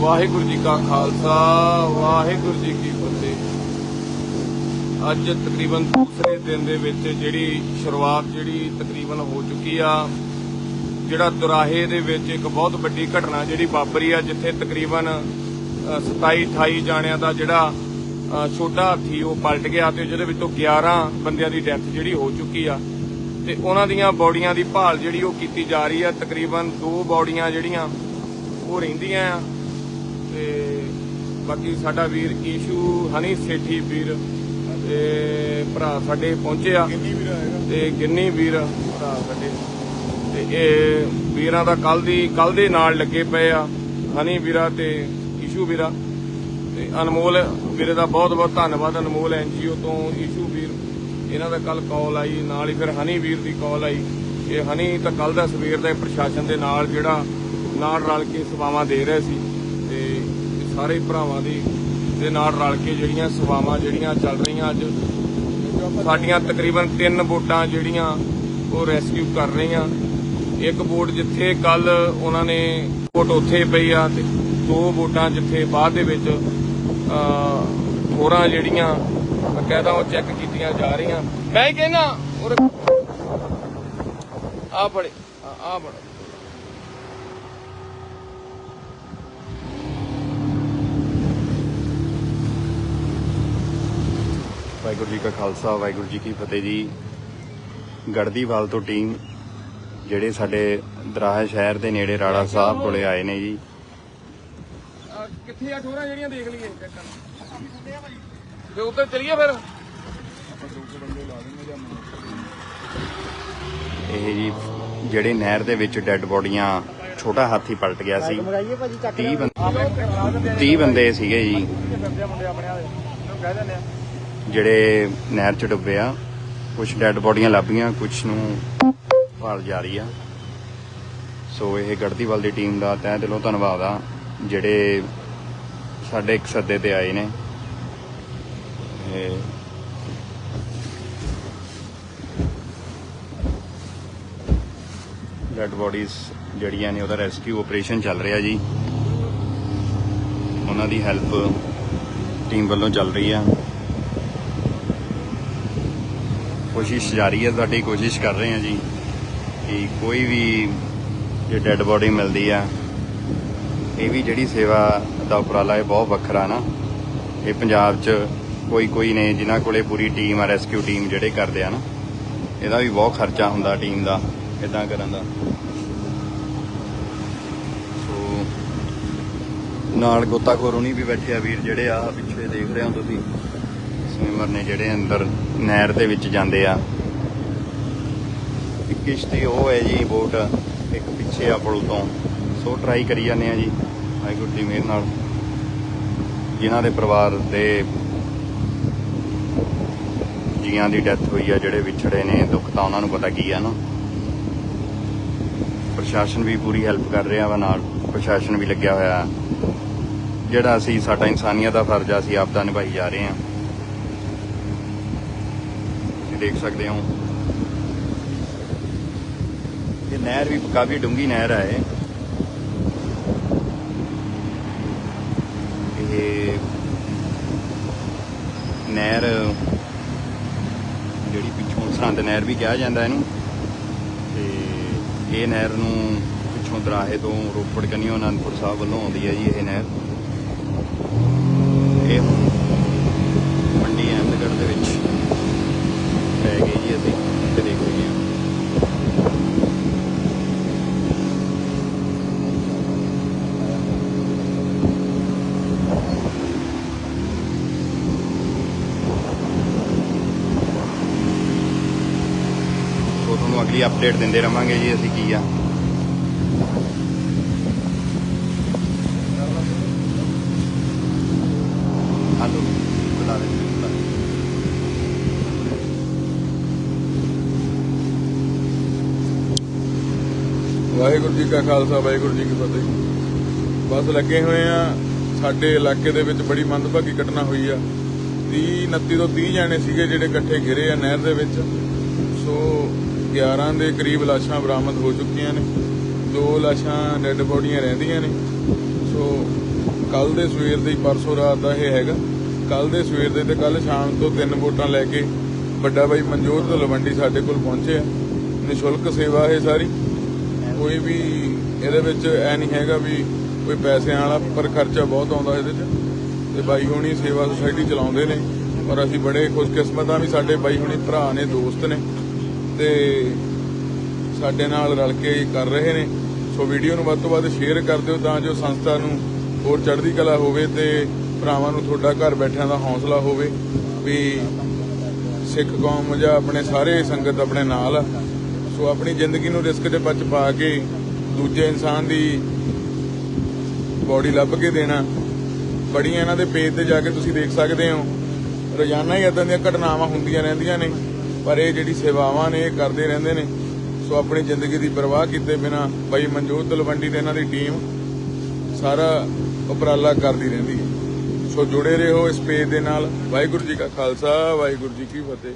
ਵਾਹਿਗੁਰੂ ਜੀ ਕਾ ਖਾਲਸਾ ਵਾਹਿਗੁਰੂ ਜੀ ਕੀ ਫਤਿਹ। ਅੱਜ ਤਕਰੀਬਨ ਦੂਸਰੇ ਦਿਨ ਦੇ ਵਿੱਚ ਜਿਹੜੀ ਸ਼ੁਰੂਆਤ ਜਿਹੜੀ ਤਕਰੀਬਨ ਹੋ ਚੁੱਕੀ ਆ ਜਿਹੜਾ ਦੁਰਾਹੇ ਦੇ ਵਿੱਚ ਇੱਕ ਬਹੁਤ ਵੱਡੀ ਘਟਨਾ ਜਿਹੜੀ ਵਾਪਰੀ ਆ ਜਿੱਥੇ ਤਕਰੀਬਨ ਅ, 27 28 ਜਾਣਿਆਂ ਦਾ ਜਿਹੜਾ ਛੋਟਾ ਹਾਥੀ ਉਹ ਪਲਟ ਗਿਆ ਤੇ ਜਿਹਦੇ ਵਿੱਚੋਂ 11 ਬੰਦਿਆਂ ਦੀ ਡੈਥ ਜਿਹੜੀ ਹੋ ਚੁੱਕੀ ਆ। ਤੇ ਉਹਨਾਂ ਦੀਆਂ ਬੋਡੀਆਂ ਦੀ ਭਾਲ ਜਿਹੜੀ ਉਹ ਕੀਤੀ ਜਾ ਰਹੀ ਆ ਤਕਰੀਬਨ ਦੋ ਬੋਡੀਆਂ ਜਿਹੜੀਆਂ ਉਹ ਰਹਿੰਦੀਆਂ ਆ। ਬਾਕੀ ਸਾਡਾ ਵੀਰ ਈਸ਼ੂ ਹਨੀ ਸੇਠੀ ਵੀਰ ਤੇ ਭਰਾ ਸਾਡੇ ਪਹੁੰਚੇ ਆ। ਤੇ ਗਿੰਨੀ ਵੀਰ ਭਰਾ ਸਾਡੇ। ਤੇ ਇਹ ਵੀਰਾਂ ਦਾ ਕੱਲ ਦੀ ਕੱਲ ਦੇ ਨਾਲ ਲੱਗੇ ਪਏ ਆ ਹਨੀ ਵੀਰਾ ਤੇ ਈਸ਼ੂ ਵੀਰਾ। ਤੇ ਅਨਮੋਲ ਵੀਰੇ ਦਾ ਬਹੁਤ ਬਹੁਤ ਧੰਨਵਾਦ। ਅਨਮੋਲ ਐਨਜੀਓ ਤੋਂ ਈਸ਼ੂ ਵੀਰ ਇਹਨਾਂ ਦਾ ਕੱਲ ਕਾਲ ਆਈ ਨਾਲ ਹੀ ਫਿਰ ਹਨੀ ਵੀਰ ਦੀ ਕਾਲ ਆਈ। ਇਹ ਹਨੀ ਤਾਂ ਕੱਲ ਦਾ ਸਵੇਰ ਦਾ ਪ੍ਰਸ਼ਾਸਨ ਦੇ ਨਾਲ ਜਿਹੜਾ ਨਾਲ ਰਲ ਕੇ ਸੇਵਾਵਾਂ ਦੇ ਰਹੇ ਸੀ। ਤੇ ਸਾਰੇ ਭਰਾਵਾਂ ਦੀ ਦੇ ਨਾਲ ਰਲ ਕੇ ਜਿਹੜੀਆਂ ਸੇਵਾਵਾਂ ਜਿਹੜੀਆਂ ਚੱਲ ਰਹੀਆਂ ਅੱਜ, ਸਾਡੀਆਂ ਤਕਰੀਬਨ ਤਿੰਨ ਬੋਟਾਂ ਜਿਹੜੀਆਂ ਉਹ ਰੈਸਕਿਊ ਕਰ ਰਹੀਆਂ। ਇੱਕ ਬੋਟ ਜਿੱਥੇ ਕੱਲ ਉਹਨਾਂ ਨੇ ਬੋਟ ਉੱਥੇ ਪਈ ਆ ਤੇ ਦੋ ਬੋਟਾਂ ਜਿੱਥੇ ਬਾਅਦ ਦੇ ਵਿੱਚ ਹੋਰਾਂ ਜਿਹੜੀਆਂ ਬਕਾਇਦਾ ਉਹ ਚੈੱਕ ਕੀਤੀਆਂ ਜਾ ਰਹੀਆਂ। ਮੈਂ ਕਹਿੰਦਾ ਉਹ ਆ ਫੜੇ ਆ ਫੜ। ਵਾਹਿਗੁਰੂ ਜੀ ਕਾ ਖਾਲਸਾ ਵਾਹਿਗੁਰੂ ਜੀ ਕੀ ਫਤਿਹ ਜੀ। ਗੜਦੀਵਾਲ ਤੋਂ ਟੀਮ ਜਿਹੜੇ ਸਾਡੇ ਦਰਾਹਾ ਸ਼ਹਿਰ ਦੇ ਨੇੜੇ ਰਾੜਾ ਸਾਹਿਬ ਕੋਲੇ ਆਏ ਨੇ ਜੀ। ਕਿੱਥੇ ਆ ਠੋਰਾਂ ਜਿਹੜੀਆਂ ਦੇਖ ਲਈਏ ਤੇ ਉੱਧਰ ਚਲੀਏ ਫਿਰ? ਇਹ ਜੀ ਜਿਹੜੇ ਨਹਿਰ ਦੇ ਵਿੱਚ ਡੈੱਡ ਬੋਡੀਆਂ ਛੋਟਾ ਹਾਥੀ ਪਲਟ ਗਿਆ ਸੀ। 30 ਬੰਦੇ 30 ਬੰਦੇ ਸੀਗੇ ਜੀ। ਜਿਹੜੇ ਨਹਿਰ ਚ ਡੁੱਬੇ ਆ ਕੁਝ ਡੈੱਡ ਬੋਡੀਆਂ ਲੱਭੀਆਂ ਕੁਝ ਨੂੰ ਭਾਲ ਜਾਰੀ ਆ। ਸੋ ਇਹ ਗੜਦੀਵਾਲ ਦੀ ਟੀਮ ਦਾ ਤਹਿ ਦਿਲੋਂ ਧੰਨਵਾਦ ਆ, ਜਿਹੜੇ ਸਾਡੇ ਇੱਕ ਸੱਦੇ ਤੇ ਆਏ ਨੇ। ਇਹ ਡੈਡ ਬੋਡੀਜ਼ ਜਿਹੜੀਆਂ ਨੇ ਉਹਦਾ ਰੈਸਕਿਊ ਆਪਰੇਸ਼ਨ ਚੱਲ ਰਿਹਾ ਜੀ। ਉਹਨਾਂ ਦੀ ਹੈਲਪ ਟੀਮ ਵੱਲੋਂ ਚੱਲ ਰਹੀ ਆ। ਕੋਸ਼ਿਸ਼ ਜਾਰੀ ਹੈ, ਸਾਡੀ ਕੋਸ਼ਿਸ਼ ਕਰ ਰਹੇ ਹਾਂ ਜੀ ਕਿ ਕੋਈ ਵੀ ਜੇ ਡੈਡ ਬੋਡੀ ਮਿਲਦੀ ਆ, ਇਹ ਵੀ ਜਿਹੜੀ ਸੇਵਾ ਦਾ ਉਪਰਾਲਾ ਹੈ ਬਹੁਤ ਵੱਖਰਾ ਨਾ। ਇਹ ਪੰਜਾਬ 'ਚ ਕੋਈ ਕੋਈ ਨੇ ਜਿਨ੍ਹਾਂ ਕੋਲੇ ਪੂਰੀ ਟੀਮ ਆ ਰੈਸਕਿਊ ਟੀਮ ਜਿਹੜੇ ਕਰਦੇ ਆ ਨਾ, ਇਹਦਾ ਵੀ ਬਹੁਤ ਖਰਚਾ ਹੁੰਦਾ ਟੀਮ ਦਾ ਇਦਾਂ ਕਰਨ ਦਾ। ਸੋ, ਨਾਲ ਗੋਤਾਖੋਰ ਹੁਣੀ ਵੀ ਬੈਠੇ ਆ ਵੀਰ, ਜਿਹੜੇ ਆ ਪਿੱਛੇ ਦੇਖ ਰਹੇ ਹੋ ਤੁਸੀਂ। ਸਵਿਮਰ ਨੇ ਜਿਹੜੇ ਅੰਦਰ ਨਹਿਰ ਦੇ ਵਿੱਚ ਜਾਂਦੇ ਆ। ਇੱਕ ਕਿਸ਼ਤੀ ਉਹ ਹੈ ਜੀ ਬੋਟ, ਇੱਕ ਪਿੱਛੇ ਆ ਪੁਲ ਤੋਂ। ਸੋ ਟਰਾਈ ਕਰੀ ਜਾਂਦੇ ਆ ਜੀ ਵਾਹਿਗੁਰੂ ਜੀ ਮਿਹਰ ਨਾਲ। ਜਿਨ੍ਹਾਂ ਦੇ ਪਰਿਵਾਰ ਦੇ ਜੀਆਂ ਦੀ ਡੈਥ ਹੋਈ ਆ, ਜਿਹੜੇ ਵਿਛੜੇ ਨੇ, ਦੁੱਖ ਤਾਂ ਉਹਨਾਂ ਨੂੰ ਪਤਾ ਕੀ ਆ ਨਾ। ਪ੍ਰਸ਼ਾਸਨ ਵੀ ਪੂਰੀ ਹੈਲਪ ਕਰ ਰਿਹਾ ਵਾ ਨਾਲ, ਪ੍ਰਸ਼ਾਸਨ ਵੀ ਲੱਗਿਆ ਹੋਇਆ। ਜਿਹੜਾ ਅਸੀਂ ਸਾਡਾ ਇਨਸਾਨੀਅਤ ਦਾ ਫਰਜ਼ ਆ, ਅਸੀਂ ਆਪ ਦਾ ਨਿਭਾਈ ਜਾ ਰਹੇ ਹਾਂ ਦੇਖ ਸਕਦੇ ਹੋ। ਇਹ ਨਹਿਰ ਵੀ ਕਾਫੀ ਡੂੰਗੀ ਨਹਿਰ ਹੈ ਇਹ। ਨਹਿਰ ਜਿਹੜੀ ਪਿੱਛੋਂ ਸਰਹੰਦ ਨਹਿਰ ਵੀ ਕਿਹਾ ਜਾਂਦਾ ਇਹਨੂੰ। ਤੇ ਇਹ ਨਹਿਰ ਨੂੰ ਪਿੱਛੋਂ ਦਰਾਹੇ ਤੋਂ ਰੋਪੜ ਕੰਨਿਓ ਅਨੰਦਪੁਰ ਸਾਹਿਬ ਵੱਲੋਂ ਆਉਂਦੀ ਹੈ ਜੀ ਇਹ ਨਹਿਰ। ਇਹ ਮੰਡੀ ਅਹਿਮਦਗੜ੍ਹ ਦੇ ਵਿੱਚ ਪੈ ਗਈ ਜੀ ਅਸੀਂ ਤੇ ਦੇਖ ਰਹੇ ਤੁਹਾਨੂੰ ਅਗਲੀ ਅਪਡੇਟ ਦਿੰਦੇ ਰਵਾਂਗੇ ਜੀ ਅਸੀਂ ਕੀ ਆ ਹਲੋ ਬੁਲਾ ਦੇ ਬੁਲਾ ਦੇ। ਵਾਹਿਗੁਰੂ ਜੀ ਕਾ ਖਾਲਸਾ, ਵਾਹਿਗੁਰੂ ਜੀ ਕੀ ਫਤਿਹ। ਬਸ ਲੱਗੇ ਹੋਏ ਆ, ਸਾਡੇ ਇਲਾਕੇ ਦੇ ਵਿੱਚ ਬੜੀ ਮੰਦਭਾਗੀ ਘਟਨਾ ਹੋਈ ਆ। 30 29 ਤੋਂ 30 ਜਾਣੇ ਸੀਗੇ ਜਿਹੜੇ ਇਕੱਠੇ ਘਿਰੇ ਆ ਨਹਿਰ ਦੇ ਵਿੱਚ। ਸੋ 11 ਦੇ ਕਰੀਬ ਲਾਸ਼ਾਂ ਬਰਾਮਦ ਹੋ ਚੁੱਕੀਆਂ ਨੇ। ਦੋ ਲਾਸ਼ਾਂ ਡੈੱਡ ਬੋਡੀਆਂ ਰਹਿੰਦੀਆਂ ਨੇ। ਸੋ ਕੱਲ ਦੇ ਸਵੇਰ ਦੇ ਪਰਸੋਂ ਰਾਤ ਦਾ ਇਹ ਹੈਗਾ। ਕੱਲ ਦੇ ਸਵੇਰ ਦੇ ਤੇ ਕੱਲ ਸ਼ਾਮ ਤੋਂ ਤਿੰਨ ਵੋਟਾਂ ਲੈ ਕੇ ਵੱਡਾ ਬਾਈ ਮਨਜੋਰ ਤੋਂ ਲਵੰਡੀ ਸਾਡੇ ਕੋਲ ਪਹੁੰਚੇ ਆ। ਨਿਸ਼ੁਲਕ ਸੇਵਾ ਇਹ ਸਾਰੀ। ਕੋਈ ਵੀ ਇਹਦੇ ਵਿੱਚ ਐ ਨਹੀਂ ਹੈਗਾ ਵੀ ਕੋਈ ਪੈਸਿਆਂ ਵਾਲਾ, ਪਰ ਖਰਚਾ ਬਹੁਤ ਆਉਂਦਾ ਇਹਦੇ 'ਚ। ਤੇ ਬਾਈ ਹੋਣੀ ਸੇਵਾ ਸੁਸਾਇਟੀ ਚਲਾਉਂਦੇ ਨੇ, ਔਰ ਅਸੀਂ ਬੜੇ ਖੁਸ਼ਕਿਸਮਤ ਆ ਵੀ ਸਾਡੇ ਬਾਈ ਹੋਣੀ ਭਰਾ ਨੇ, ਦੋਸਤ ਨੇ। ਤੇ ਸਾਡੇ ਨਾਲ ਰਲ ਕੇ ਕਰ ਰਹੇ ਨੇ। ਸੋ ਵੀਡੀਓ ਨੂੰ ਵੱਧ ਤੋਂ ਵੱਧ ਸ਼ੇਅਰ ਕਰ ਦਿਓ, ਤਾਂ ਜੋ ਸੰਸਥਾ ਨੂੰ ਹੋਰ ਚੜ੍ਹਦੀ ਕਲਾ ਹੋਵੇ ਤੇ ਭਰਾਵਾਂ ਨੂੰ ਤੁਹਾਡਾ ਘਰ ਬੈਠਿਆਂ ਦਾ ਹੌਸਲਾ ਹੋਵੇ ਵੀ ਸਿੱਖ ਕੌਮ ਜਾਂ ਆਪਣੇ ਸਾਰੇ ਸੰਗਤ ਆਪਣੇ ਨਾਲ ਆ। ਸੋ ਆਪਣੀ ਜ਼ਿੰਦਗੀ ਨੂੰ ਰਿਸਕ ਦੇ ਵਿੱਚ ਪਾ ਕੇ ਦੂਜੇ ਇਨਸਾਨ ਦੀ ਬੋਡੀ ਲੱਭ ਕੇ ਦੇਣਾ। ਬੜੀਆਂ ਇਹਨਾਂ ਦੇ ਪੇਜ ਤੇ ਜਾ ਕੇ ਤੁਸੀਂ ਦੇਖ ਸਕਦੇ ਹੋ। ਰੋਜ਼ਾਨਾ ਹੀ ਇਦਾਂ ਦੀਆਂ ਘਟਨਾਵਾਂ ਹੁੰਦੀਆਂ ਰਹਿੰਦੀਆਂ ਨੇ, ਪਰ ਇਹ ਜਿਹੜੀ ਸੇਵਾਵਾਂ ਨੇ, ਇਹ ਕਰਦੇ ਰਹਿੰਦੇ ਨੇ। ਸੋ ਆਪਣੀ ਜ਼ਿੰਦਗੀ ਦੀ ਪਰਵਾਹ ਕੀਤੇ ਬਿਨਾ ਬਾਈ ਮਨਜੋਤ ਤਲਵੰਡੀ ਤੇ ਇਹਨਾਂ ਦੀ ਟੀਮ ਸਾਰਾ ਉਪਰਾਲਾ ਕਰਦੀ ਰਹਿੰਦੀ ਹੈ। ਸੋ ਜੁੜੇ ਰਹੋ ਇਸ ਪੇਜ ਦੇ ਨਾਲ। ਵਾਹਿਗੁਰੂ ਜੀ ਕਾ ਖਾਲਸਾ, ਵਾਹਿਗੁਰੂ ਜੀ ਕੀ ਫਤਿਹ।